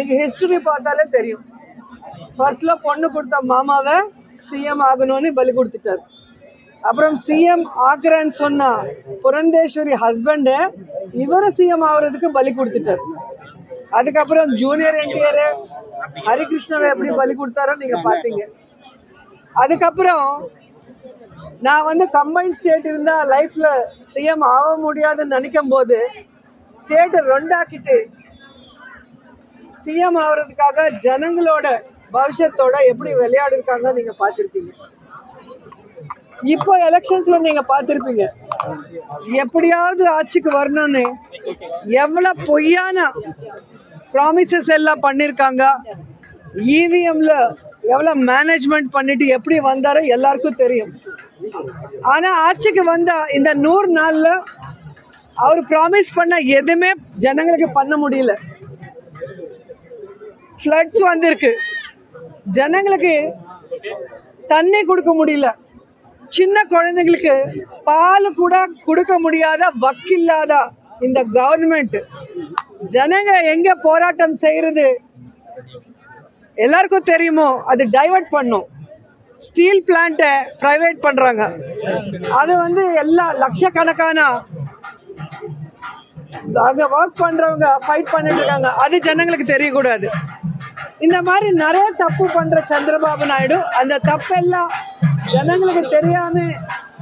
இன்னைக்கு ஹிஸ்டரி பார்த்தாலே தெரியும். ஃபர்ஸ்ட்ல பொண்ணு கொடுத்த மாமாவை சிஎம் ஆகணும்னு பலி கொடுத்துட்டாரு. அப்புறம் சிஎம் ஆக்குறேன்னு சொன்னா புரந்தேஸ்வரி ஹஸ்பண்டை இவரை சிஎம் ஆகுறதுக்கு பலி கொடுத்துட்டார். அதுக்கப்புறம் ஜூனியர் என்டிஆர் ஹரிகிருஷ்ணவை எப்படி பலி கொடுத்தாரோ நீங்க பார்த்தீங்க. அதுக்கப்புறம் நான் வந்து கம்பைன் ஸ்டேட் இருந்தா லைஃப்ல சிஎம் ஆக முடியாதுன்னு நினைக்கும் போது ஸ்டேட்டை ரெண்டாக்கிட்டு சிஎம் ஆகுறதுக்காக ஜனங்களோட பவிஷத்தோட எப்படி விளையாடிருக்காங்க நீங்க பார்த்துருப்பீங்க. இப்போ எலெக்ஷன்ஸ்ல நீங்க பார்த்துருப்பீங்க. எப்படியாவது ஆட்சிக்கு வரணும்னு எவ்வளவு பொய்யான ப்ராமிசஸ் எல்லாம் பண்ணியிருக்காங்க இவிஎம்ல எவ்வளவு மேனேஜ்மெண்ட் பண்ணிட்டு எப்படி வந்தாரோ எல்லாருக்கும் தெரியும். ஆனா ஆட்சிக்கு வந்தா இந்த நூறு நாள்ல அவர் ப்ராமிஸ் பண்ண எதுவுமே ஜனங்களுக்கு பண்ண முடியல. ஃப்ளட்ஸ் வந்திருக்கு. ஜனங்களுக்கு தண்ணி கொடுக்க முடியல. சின்ன குழந்தைங்களுக்கு பால் கூட கொடுக்க முடியாத வக்கில்லாத இந்த கவர்மெண்ட் ஜனங்க எங்க போராட்டம் செய்யறது? எல்லாருக்கும் தெரியுமோ? அது டைவர்ட் பண்ணும். ஸ்டீல் பிளான்ட்டை ப்ரைவேட் பண்ணுறாங்க அது வந்து எல்லா லட்சக்கணக்கான அங்கே ஒர்க் பண்ணுறவங்க ஃபைட் பண்ணிட்டு இருக்காங்க. அது ஜனங்களுக்கு தெரியக்கூடாது. இந்த மாதிரி நிறைய தப்பு பண்ற சந்திரபாபு நாயுடு அந்த தப்பெல்லாம் ஜனங்களுக்கு தெரியாம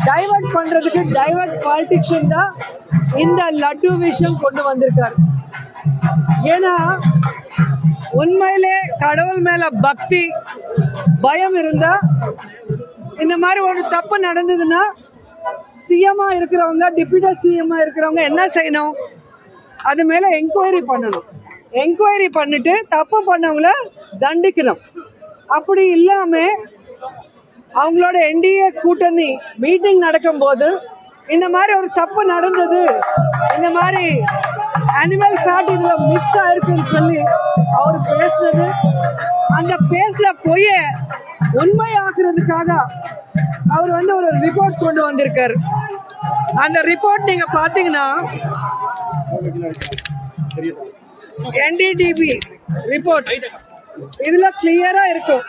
டைவர்ட் பண்றதுக்கு டைவர்ட் பாலிட்டிக்ஷன் தான் இந்த லட்டு விஷயம் கொண்டு வந்திருக்காரு. ஏன்னா உண்மையிலே கடவுள் மேல பக்தி பயம் இருந்தா இந்த மாதிரி ஒரு தப்பு நடந்ததுன்னா சிஎம்மா இருக்கிறவங்க டிப்யூட்டி சிஎம்மா இருக்கிறவங்க என்ன செய்யணும்? அது மேலே என்கொயரி பண்ணணும். என்கொயரி பண்ணிட்டு தப்பு பண்ணவங்கள தண்டிக்கணும். அப்படி இல்லாமல் அவங்களோட என்டிஏ கூட்டணி மீட்டிங் நடக்கும்போது இந்த மாதிரி ஒரு தப்பு நடந்தது. இந்த மாதிரி அனிமல் ஃபேட் இதில் மிக்ஸ் ஆயிருக்குன்னு சொல்லி அவர் பேசுனது. அந்த பேசல பொய்ய உண்மையாக்குறதுக்காக அவர் வந்து ஒரு ரிப்போர்ட் கொண்டு வந்திருக்காரு. அந்த ரிப்போர்ட் நீங்கள் பார்த்தீங்கன்னா என்டிடிபி ரிப்போர்ட் இதுல கிளியரா இருக்கும்.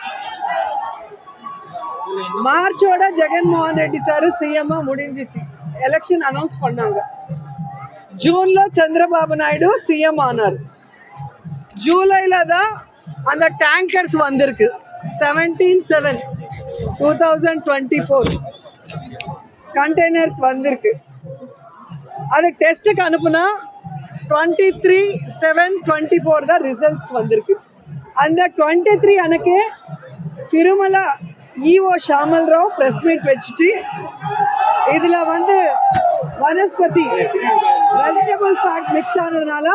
மார்ச்சோட ஜெகன்மோகன் ரெட்டி சார் சிஎம் முடிஞ்சிச்சு. எலெக்ஷன் அனௌன்ஸ் பண்ணாங்க. ஜூன்ல சந்திரபாபு நாயுடு சிஎம் ஆனார். ஜூலைல தான் அந்த டேங்கர்ஸ் வந்திருக்கு. Seventeen seven two thousand twenty four containers வந்திருக்கு. அது டெஸ்ட்டுக்கு அனுப்புனா twenty three seven twenty four தான் ரிசல்ட்ஸ் வந்திருக்கு. அந்த டுவெண்ட்டி த்ரீ எனக்கு Tirumala EO Shamal Rao press meet வச்சுட்டு இதில் வந்து வனஸ்பதி வெஜிடபிள் ஃபேட் மிக்ஸ் ஆனதுனால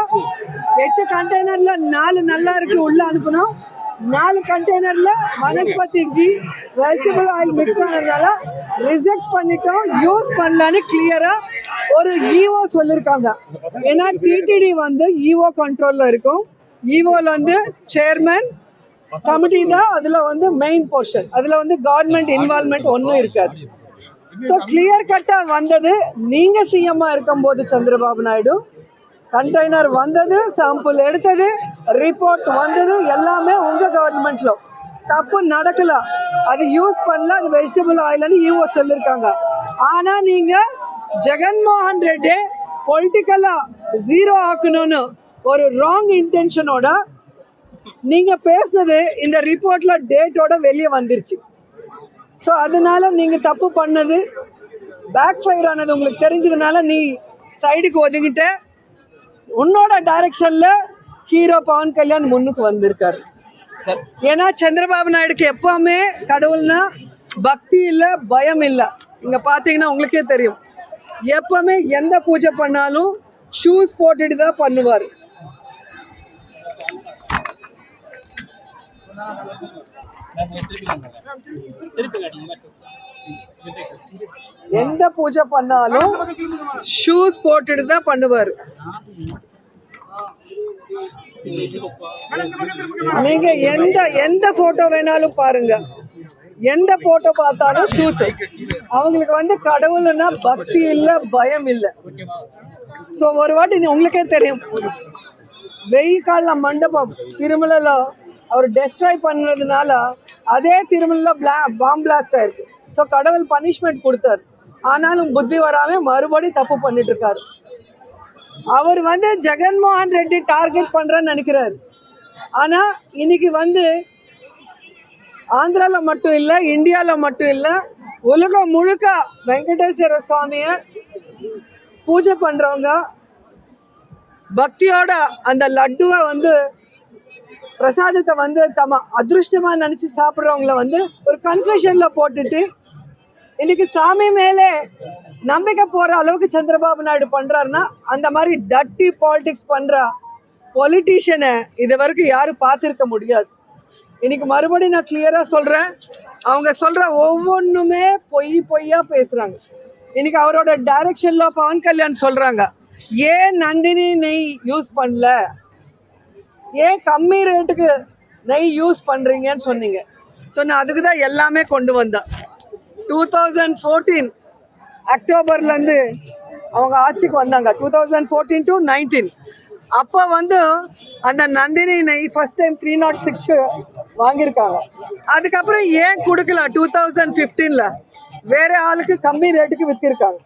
எட்டு கண்டெய்னரில் நாலு நல்லா இருக்கு உள்ளே அனுப்பணும் நாலு கண்டெய்னரில் vanaspati ghee vegetable oil mix ஆனதுனால ரிஜெக்ட் பண்ணிட்டோம் யூஸ் பண்ணலான்னு கிளியராக ஒரு இஓ சொல்லியிருக்காங்க ஏன்னா டிடிடி வந்து ஈஓ கண்ட்ரோலில் இருக்கும். ஈவோவில் வந்து சேர்மன் கமிட்டி தான் அதில் வந்து மெயின் போர்ஷன் அதில் வந்து கவர்மெண்ட் இன்வால்மெண்ட் ஒன்றும் இருக்காது. ஸோ கிளியர் கட்டாக வந்தது. நீங்கள் சிஎம்மாக இருக்கும்போது சந்திரபாபு நாயுடு கண்டெய்னர் வந்தது சாம்பிள் எடுத்தது ரிப்போர்ட் வந்தது எல்லாமே உங்கள் கவர்மெண்ட்ல தப்பு நடக்கல. அது யூஸ் பண்ணல அது வெஜிடபிள் ஆயில்னு யூஓ சொல்லியிருக்காங்க ஆனால் நீங்கள் ஜெகன்மோகன் ரெட்டி பொலிட்டிக்கலாக ஜீரோ ஆக்கணும்னு ஒரு ராங் இன்டென்ஷனோட நீங்க பேசுனது இந்த ரிப்போர்ட்ல டேட்டோட வெளியே வந்துருச்சு. ஸோ அதனால நீங்க தப்பு பண்ணது. பேக் ஃபயர் ஆனது உங்களுக்கு தெரிஞ்சதுனால நீ சைடுக்கு ஒதுங்கிட்ட. உன்னோட டைரக்ஷன்ல ஹீரோ பவன் கல்யாண் முன்னுக்கு வந்திருக்காரு. ஏன்னா சந்திரபாபு நாயுடுக்கு எப்பவுமே கடவுள்னா பக்தி இல்லை பயம் இல்லை. இங்க பார்த்தீங்கன்னா உங்களுக்கே தெரியும். எப்பவுமே எந்த பூஜை பண்ணாலும் ஷூஸ் போட்டுட்டு தான் பண்ணுவார். எந்த பூஜை பண்ணாலும் ஷூஸ் போட்டுட்டு தான் பண்ணுவார். நீங்க எந்த எந்த போட்டோ வேணாலும் பாருங்க. எந்த போட்டோ பார்த்தாலும் ஷூஸ் அவங்களுக்கு வந்து கடவுள்னா பக்தி இல்லை பயம் இல்லை. ஸோ ஒரு வாட்டி உங்களுக்கே தெரியும். வெயில் கால மண்டபம் திருமலையில் அவர் டெஸ்ட்ராய் பண்ணதுனால அதே திருமலையில் பிளா பாம் பிளாஸ்ட் ஆயிருக்கு. ஸோ கடவுள் பனிஷ்மெண்ட் கொடுத்தார். ஆனாலும் புத்தி வராமல் மறுபடி தப்பு பண்ணிட்டு இருக்காரு. அவர் வந்து ஜெகன்மோகன் ரெட்டி டார்கெட் பண்ணுறேன்னு நினைக்கிறாரு. ஆனால் இன்னைக்கு வந்து ஆந்திராவில் மட்டும் இல்லை இந்தியாவில் மட்டும் இல்லை உலகம் முழுக்க வெங்கடேஸ்வர சுவாமியை பூஜை பண்ணுறவங்க பக்தியோட அந்த லட்டுவை வந்து பிரசாதத்தை வந்து தம அதிருஷ்டமாக நினச்சி சாப்பிட்றவங்கள வந்து ஒரு கன்ஃபெஷன்ல போட்டுட்டு இன்னைக்கு சாமி மேலே நம்பிக்கை போற அளவுக்கு சந்திரபாபு நாயுடு பண்றாருன்னா அந்த மாதிரி டட்டி பாலிடிக்ஸ் பண்ற பொலிட்டீஷியனை இது வரைக்கும் யாரும் பார்த்துருக்க முடியாது. இன்னைக்கு மறுபடியும் நான் கிளியரா சொல்றேன். அவங்க சொல்ற ஒவ்வொன்றுமே பொய் பொய்யா பேசுறாங்க. இன்னைக்கு அவரோட டைரக்ஷன்ல பவன் கல்யாண் சொல்றாங்க. ஏன் நந்தினி நெய் யூஸ் பண்ணல? ஏன் கம்மி ரேட்டுக்கு நெய் யூஸ் பண்ணுறீங்கன்னு சொன்னீங்க. ஸோ நான் அதுக்கு தான் எல்லாமே கொண்டு வந்தேன் டூ தௌசண்ட் ஃபோர்டீன் அக்டோபர்லேருந்து அவங்க ஆட்சிக்கு வந்தாங்க. Two thousand fourteen to nineteen அப்போ வந்து அந்த நந்தினி நெய் ஃபஸ்ட் டைம் த்ரீ நாட் சிக்ஸ்க்கு வாங்கியிருக்காங்க. அதுக்கப்புறம் ஏன் கொடுக்கல டூ தௌசண்ட் ஃபிஃப்டீனில் வேற ஆளுக்கு கம்மி ரேட்டுக்கு விற்றிருக்காங்க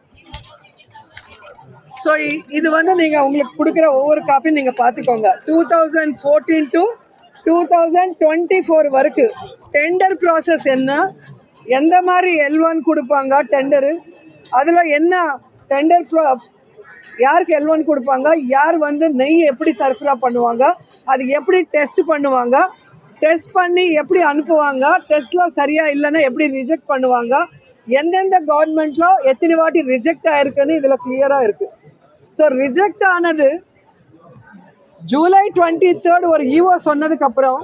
ஸோ இது வந்து நீங்கள் உங்களுக்கு கொடுக்குற ஒவ்வொரு காப்பியும் நீங்கள் பார்த்துக்கோங்க. Two thousand fourteen to two thousand twenty four வரைக்கும் டெண்டர் ப்ராசஸ் என்ன? எந்த மாதிரி எல் ஒன் கொடுப்பாங்க? டெண்டரு அதில் என்ன டெண்டர் ப்ரோ யாருக்கு எல்வன் கொடுப்பாங்க? யார் வந்து நெய் எப்படி சர்ஃபரா பண்ணுவாங்க? அது எப்படி டெஸ்ட் பண்ணுவாங்க? டெஸ்ட் பண்ணி எப்படி அனுப்புவாங்க? டெஸ்ட்லாம் சரியாக இல்லைன்னா எப்படி ரிஜெக்ட் பண்ணுவாங்க? எந்தெந்த கவர்மெண்ட்ல எத்தனை வாட்டி ரிஜெக்ட் ஆயிருக்குன்னு இதில் கிளியராக இருக்குது ஸோ ரிஜெக்ட் ஆனது ஜூலை டுவெண்ட்டி தேர்ட் ஒரு ஈவோ சொன்னதுக்கப்புறம்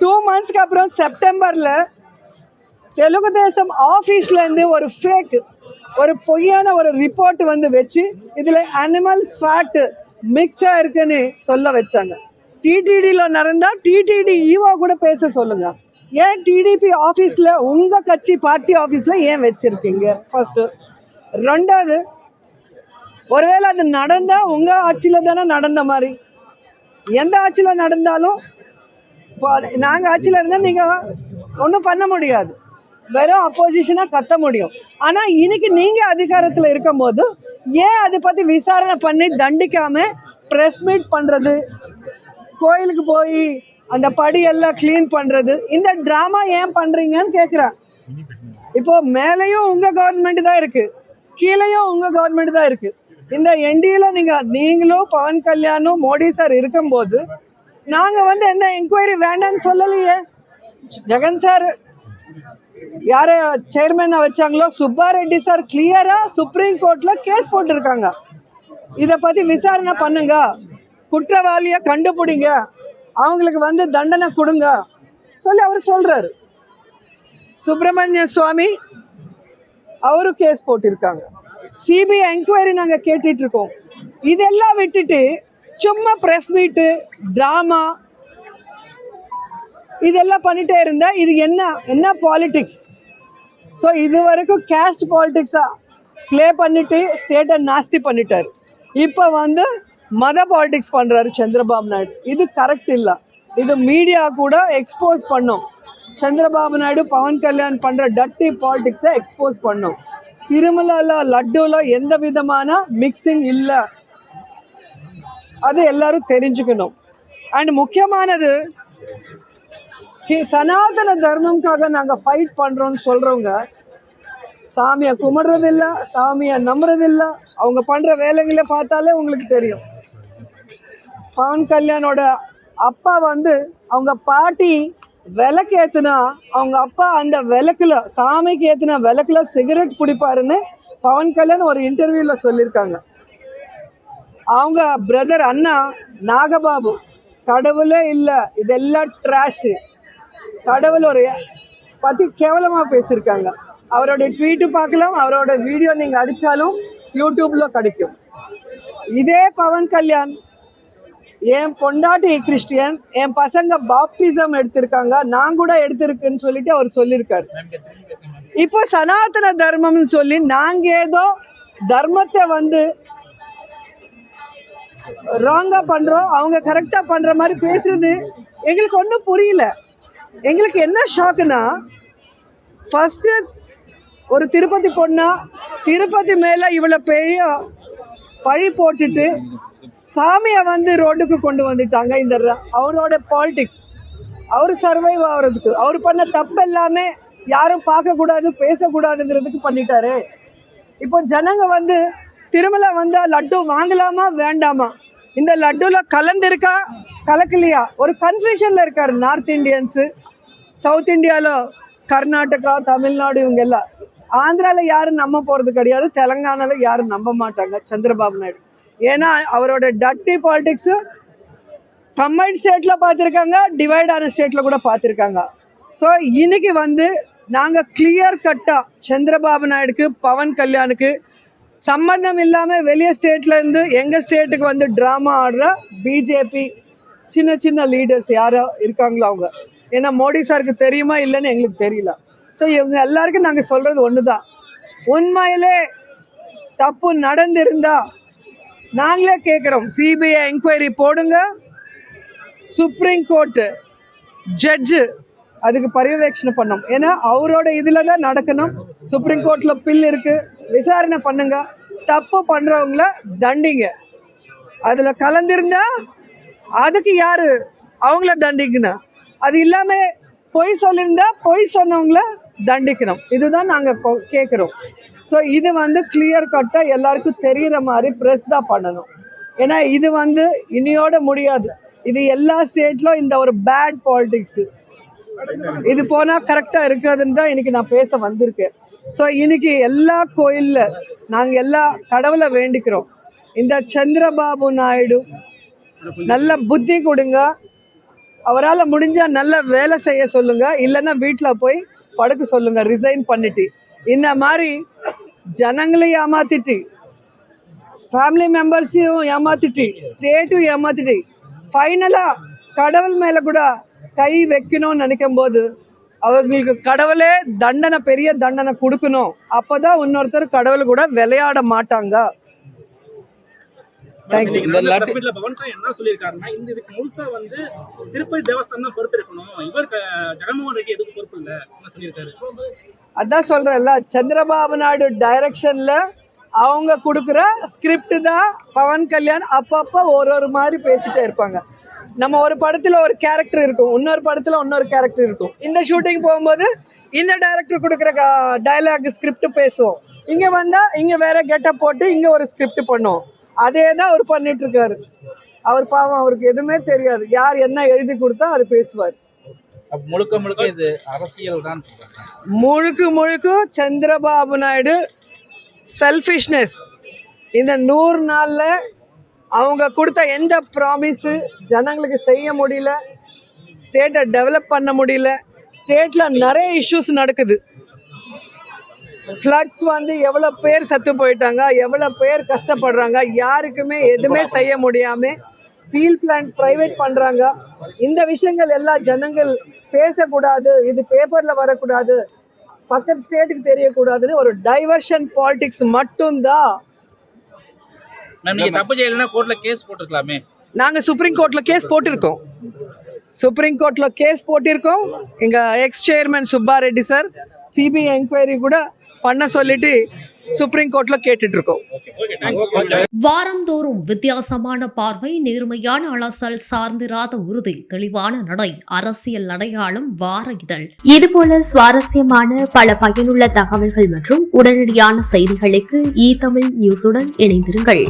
டூ மந்த்ஸ்க்கு அப்புறம் செப்டம்பரில் தெலுங்கு தேசம் ஆஃபீஸ்லேருந்து ஒரு ஃபேக் ஒரு பொய்யான ஒரு ரிப்போர்ட் வந்து வச்சு இதில் அனிமல் ஃபேட் மிக்ஸாக இருக்குன்னு சொல்ல வச்சாங்க. டிடிடியில் நடந்தால் டிடிடி ஈவோ கூட பேச சொல்லுங்க. ஏன் டிடிபி ஆஃபீஸில் உங்கள் கட்சி பார்ட்டி ஆஃபீஸில் ஏன் வச்சுருக்கீங்க? ஃபஸ்ட்டு ரெண்டாவது ஒருவேளை அது நடந்தால் உங்கள் ஆட்சியில் தானே நடந்த மாதிரி. எந்த ஆட்சியில் நடந்தாலும் இப்போ நாங்கள் ஆட்சியில் இருந்தால் நீங்கள் ஒன்றும் பண்ண முடியாது. வெறும் அப்போசிஷனாக கத்த முடியும். ஆனால் இன்னைக்கு நீங்கள் அதிகாரத்தில் இருக்கும்போது ஏன் அதை பற்றி விசாரணை பண்ணி தண்டிக்காமல் ப்ரெஸ் மீட் பண்ணுறது கோயிலுக்கு போய் அந்த படியெல்லாம் க்ளீன் பண்ணுறது இந்த ட்ராமா ஏன் பண்ணுறீங்கன்னு கேட்குறேன் இப்போ மேலேயும் உங்கள் கவர்மெண்ட் தான் இருக்குது கீழேயும் உங்கள் கவர்மெண்ட் தான் இருக்குது இந்த என்டியில் நீங்கள் நீங்களும் பவன் கல்யாணும் மோடி சார் இருக்கும்போது நாங்கள் வந்து எந்த என்கொயரி வேண்டாம்னு சொல்லலையே. ஜெகன் சார் யார சேர்மேனை வச்சாங்களோ சுப்பா ரெட்டி சார் கிளியரா சுப்ரீம் கோர்ட்ல கேஸ் போட்டிருக்காங்க. இதை பத்தி விசாரணை பண்ணுங்க. குற்றவாளியை கண்டுபிடிங்க. அவங்களுக்கு வந்து தண்டனை கொடுங்க. சொல்லி அவர் சொல்றாரு. சுப்பிரமணிய சுவாமி அவரும் கேஸ் போட்டிருக்காங்க. சிபிஐ என்கொயரி நாங்கள் கேட்டுட்டு இருக்கோம். இதெல்லாம் விட்டுட்டு சும்மா ப்ரெஸ் மீட்டு ட்ராமா இதெல்லாம் பண்ணிட்டே இருந்தேன் இது என்ன என்ன பாலிடிக்ஸ் ஸோ இது வரைக்கும் கேஸ்ட் பாலிடிக்ஸாக ப்ளே பண்ணிட்டு ஸ்டேட்டை நாஸ்தி பண்ணிட்டார். இப்போ வந்து மத பாலிடிக்ஸ் பண்ணுறாரு சந்திரபாபு நாயுடு. இது கரெக்ட் இல்லை. இது மீடியா கூட எக்ஸ்போஸ் பண்ணும். சந்திரபாபு நாயுடு பவன் கல்யாண் பண்ணுற டட்டி பாலிடிக்ஸை எக்ஸ்போஸ் பண்ணும். திருமலால லட்டுவில் எந்த விதமான மிக்சிங் இல்லை. அது எல்லாரும் தெரிஞ்சுக்கணும். அண்ட் முக்கியமானது சனாதன தர்மம்காக நாங்கள் ஃபைட் பண்ணுறோம்னு சொல்கிறவங்க சாமியை கும்பிட்றதில்ல சாமியை நம்புறதில்ல. அவங்க பண்ணுற வேலைகளை பார்த்தாலே உங்களுக்கு தெரியும். பவன் கல்யாணோட அப்பா வந்து அவங்க பாட்டி விளக்கு ஏற்றுனா அவங்க அப்பா அந்த விளக்குல சாமிக்கு ஏற்றுன விளக்குல சிகரெட் பிடிப்பாருன்னு பவன் கல்யாண் ஒரு இன்டர்வியூவில் சொல்லியிருக்காங்க. அவங்க பிரதர் அண்ணா நாகபாபு கடவுளே இல்லை இதெல்லாம் ட்ராஷு கடவுள் ஒரு பற்றி கேவலமாக பேசியிருக்காங்க. அவரோட ட்வீட்டு பார்க்கலாம் அவரோட வீடியோ நீங்கள் அடித்தாலும் யூடியூப்பில் கிடைக்கும். இதே பவன் கல்யாண் என் பொண்டாட்டி கிறிஸ்டியன் என் பசங்க பாப்டிசம் எடுத்திருக்காங்க நான் கூட எடுத்திருக்குன்னு சொல்லிட்டு அவர் சொல்லியிருக்காரு. இப்போ சனாதன தர்மம்னு சொல்லி நாங்க ஏதோ தர்மத்தை வந்து ராங்கா பண்றோம் அவங்க கரெக்டா பண்ற மாதிரி பேசுறது எங்களுக்கு ஒன்றும் புரியல. எங்களுக்கு என்ன ஷாக்குனா ஃபஸ்ட்டு ஒரு திருப்பதி பொண்ணா திருப்பதி மேலே இவ்வளோ பெரிய பழி போட்டுட்டு சாமியை வந்து ரோட்டுக்கு கொண்டு வந்துட்டாங்க இந்த அவரோட பாலிடிக்ஸ் அவர் சர்வைவ் ஆகிறதுக்கு. அவர் பண்ண தப்பு எல்லாமே யாரும் பார்க்கக்கூடாது பேசக்கூடாதுங்கிறதுக்கு பண்ணிட்டாரு. இப்போ ஜனங்க வந்து திருமலை வந்தால் லட்டு வாங்கலாமா வேண்டாமா? இந்த லட்டுல கலந்துருக்கா கலக்கலையா? ஒரு கன்ஃபியூஷன்ல இருக்காரு நார்த் இந்தியன்ஸு சவுத் இந்தியாவில் கர்நாடகா தமிழ்நாடு இவங்க எல்லாம் ஆந்திராவில் யாரும் நம்ப போகிறது கிடையாது. தெலங்கானாவில் யாரும் நம்ப மாட்டாங்க சந்திரபாபு நாயுடு. ஏன்னா அவரோட டட்டி பாலிடிக்ஸு கம்பைன் ஸ்டேட்டில் பார்த்துருக்காங்க டிவைட் ஆன கூட பார்த்துருக்காங்க. ஸோ இன்னைக்கு வந்து நாங்கள் கிளியர் கட்டாக சந்திரபாபு நாயுடுக்கு பவன் கல்யாணுக்கு சம்மந்தம் இல்லாமல் வெளியே ஸ்டேட்லேருந்து எங்கள் ஸ்டேட்டுக்கு வந்து ட்ராமா ஆடுற பிஜேபி சின்ன சின்ன லீடர்ஸ் யாரோ இருக்காங்களோ அவங்க. ஏன்னா மோடி சாருக்கு தெரியுமா இல்லைன்னு எங்களுக்கு தெரியல. ஸோ இவங்க எல்லாருக்கும் நாங்கள் சொல்கிறது ஒன்று தான் உண்மையிலே தப்பு நடந்திருந்தா நாங்களே கேட்குறோம் சிபிஐ என்கொயரி போடுங்க. சுப்ரீம் கோர்ட்டு ஜட்ஜு அதுக்கு பரிவேட்சணம் பண்ணோம். ஏன்னா அவரோட இதில் தான் நடக்கணும். சுப்ரீம் கோர்ட்டில் பில் இருக்குது விசாரணை பண்ணுங்க. தப்பு பண்ணுறவங்கள தண்டிங்க. அதில் கலந்திருந்தா அதுக்கு யார் அவங்கள தண்டிக்கணும்? அது இல்லாமல் பொய் சொல்லியிருந்தா பொய் சொன்னவங்கள தண்டிக்கணும். இதுதான் நாங்கள் கேட்குறோம் ஸோ இது வந்து கிளியர் கட்டாக எல்லாருக்கும் தெரிகிற மாதிரி ப்ரெஸ் தான் பண்ணணும். ஏன்னா இது வந்து இனியோட முடியாது. இது எல்லா ஸ்டேட்லும் இந்த ஒரு பேட் பாலிடிக்ஸு இது போனால் கரெக்டாக இருக்காதுன்னு தான் இன்னைக்கு நான் பேச வந்திருக்கேன். ஸோ இன்னைக்கு எல்லா கோயிலில் நாங்கள் எல்லா கடவுளை வேண்டிக்கிறோம். இந்த சந்திரபாபு நாயுடு நல்ல புத்தி கொடுங்க. அவரால் முடிஞ்சால் நல்ல வேலை செய்ய சொல்லுங்க. இல்லைன்னா வீட்டில் போய் படுக்க சொல்லுங்க. ரிசைன் பண்ணிட்டு. இந்த மாதிரி ஜனங்களையும் ஏமாத்திட்டு ஃபேமிலி மெம்பர்ஸையும் ஏமாத்திட்டு ஸ்டேட்டும் ஏமாத்திட்டு ஃபைனலாக கடவுள் மேலே கூட கை வைக்கணும்னு நினைக்கும் போது அவங்களுக்கு கடவுளே தண்டனை பெரிய தண்டனை கொடுக்கணும். அப்பதான் இன்னொருத்தர் கடவுள் கூட விளையாட மாட்டாங்க. Thank you. இந்த லட்டு பவன் கல்யாண் என்ன சொல்லியிருக்காருன்னா இந்த இதுக்கு முழுசா வந்து திருப்பதி தேவஸ்தானம் தான் பொறுப்பு இருக்கணும் இவர் க- ஜெகன்மோகன் ரெட்டி எதுக்கு பொறுப்பு இல்ல என்ன சொல்லியிருக்காரு? அதான் சொல்கிறேன்ல சந்திரபாபு நாயுடு டைரக்ஷனில் அவங்க கொடுக்குற ஸ்கிரிப்ட் தான் பவன் கல்யாண் அப்பப்போ ஒரு ஒரு மாதிரி பேசிட்டே இருப்பாங்க. நம்ம ஒரு படத்தில் ஒரு கேரக்டர் இருக்கும். இன்னொரு படத்தில் இன்னொரு கேரக்டர் இருக்கும். இந்த ஷூட்டிங் போகும்போது இந்த டைரக்டர் கொடுக்குற டயலாக் ஸ்கிரிப்ட் பேசுவோம். இங்கே வந்தால் இங்கே வேற கெட்டப் போட்டு இங்கே ஒரு ஸ்கிரிப்ட் பண்ணுவோம். அதே தான் அவர் பண்ணிட்டு இருக்காரு. அவர் பாவம் அவருக்கு எதுவுமே தெரியாது. யார் என்ன எழுதி கொடுத்தா அது பேசுவார். முழுக்க முழுக்க இது அரசியல் தான் முழுக்க முழுக்க சந்திரபாபு நாயுடு செல்ஃபிஷ்னஸ் இந்த நூறு நாளில் அவங்க கொடுத்த எந்த ப்ராமிஸு ஜனங்களுக்கு செய்ய முடியல ஸ்டேட்டை டெவலப் பண்ண முடியல ஸ்டேட்டில் நிறைய இஷ்யூஸ் நடக்குது. ஃப்ளட்ஸ் வந்து எவ்வளோ பேர் செத்து போயிட்டாங்க எவ்வளோ பேர் கஷ்டப்படுறாங்க யாருக்குமே எதுவுமே செய்ய முடியாமல் ஸ்டீல் பிளான்ட் ப்ரைவேட் பண்ணுறாங்க இந்த விஷயங்கள் எல்லாம் ஜனங்கள் பேசக்கூடாது இது பேப்பரில் வரக்கூடாது பக்கத்து ஸ்டேட்டுக்கு தெரியக்கூடாதுன்னு ஒரு டைவர்ஷன் பாலிடிக்ஸ் மட்டும்தான். மேம் நீங்க தப்பு செய்யலைன்னா கோர்ட்ல கேஸ் போட்டுருக்கலாமே. நாங்கள் சுப்ரீம் கோர்ட்டில் கேஸ் போட்டிருக்கோம். சுப்ரீம் கோர்ட்டில் கேஸ் போட்டிருக்கோம். எங்கள் ex chairman Subbareddy sir CBI enquiry கூட பண்ண சொல்லிட்டு சுப்ரீம் கோர்ட்டில் கேட்டுட்ருக்கோம் ஓகே தேங்க்யூ வாரந்தோறும் வித்தியாசமான பார்வை நேர்மையான அலசல் சார்ந்திராத உறுதி தெளிவான நடை அரசியல் அடையாளம் வார இதழ். இதுபோல சுவாரஸ்யமான பல பயனுள்ள தகவல்கள் மற்றும் உடனடியான செய்திகளுக்கு இ தமிழ் நியூஸுடன் இணைந்திருங்கள்.